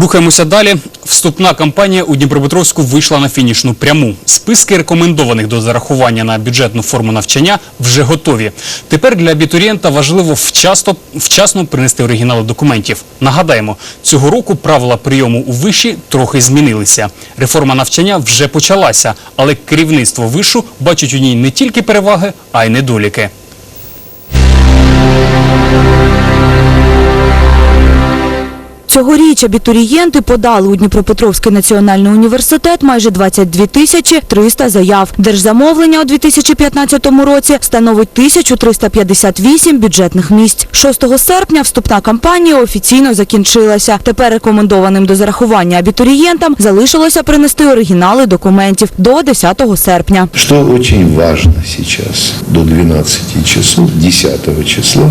Рухаємося далі. Вступна кампанія у Дніпропетровську вийшла на фінішну пряму. Списки рекомендованих до зарахування на бюджетну форму навчання вже готові. Тепер для абітурієнта важливо вчасно, вчасно принести оригінали документів. Нагадаємо, цього року правила прийому у виші трохи змінилися. Реформа навчання вже почалася, але керівництво вишу бачить у ній не тільки переваги, а й недоліки. Цьогоріч абітурієнти подали у Дніпропетровський національний університет майже 22 тисячі 300 заяв. Держзамовлення у 2015 році становить 1358 бюджетних місць. 6 серпня вступна кампанія офіційно закінчилася. Тепер рекомендованим до зарахування абітурієнтам залишилося принести оригінали документів до 10 серпня. Что очень важно сейчас, до 12 часов, 10 числа,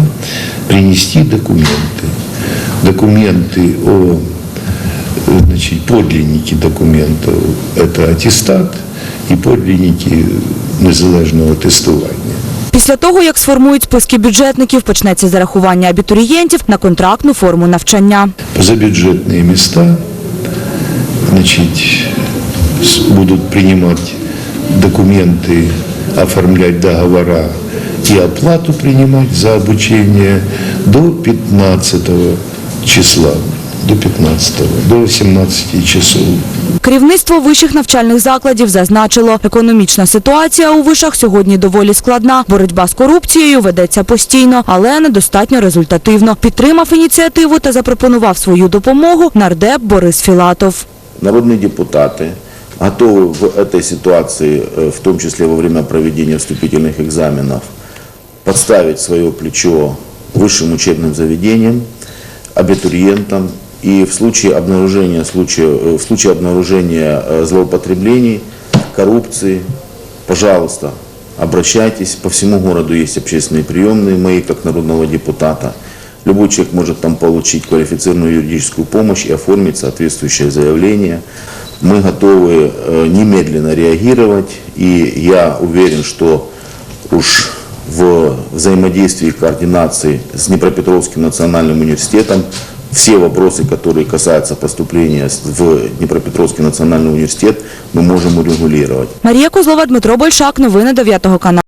принести документы Документы о, э, значит, подлинники документов, это аттестат и подлинники незалежного тестування. Після того, як сформують списки бюджетників, почнеться зарахування абітурієнтів на контрактну форму навчання. За места значит, с- будут принимать документы, оформлять договора и оплату принимать за обучение до 15 числа, до 15, до 17 часов. Керівництво вищих навчальних закладів зазначило, економічна ситуація у вишах сьогодні доволі складна. Боротьба з корупцією ведеться постійно, але недостатньо результативно. Підтримав ініціативу та запропонував свою допомогу нардеп Борис Філатов. Народные депутаты готовы в этой ситуации, э, в том числе во время проведения вступительных экзаменов, подставить свое плечо высшим учебным заведениям, Абитуриентам и в случае обнаружения, случая, э, в случае обнаружения э, злоупотреблений, коррупции, пожалуйста, обращайтесь. По всему городу есть общественные приемные мои, как народного депутата. Любой человек может там получить квалифицированную юридическую помощь и оформить соответствующее заявление. Мы готовы э, немедленно реагировать, и я уверен, что уж в взаимодействии и координации с Днепропетровским национальным университетом все вопросы, которые касаются поступления с- в Днепропетровский национальный университет, мы можем урегулировать. Марія Козлова, Дмитро Большак. Новини 9 каналу.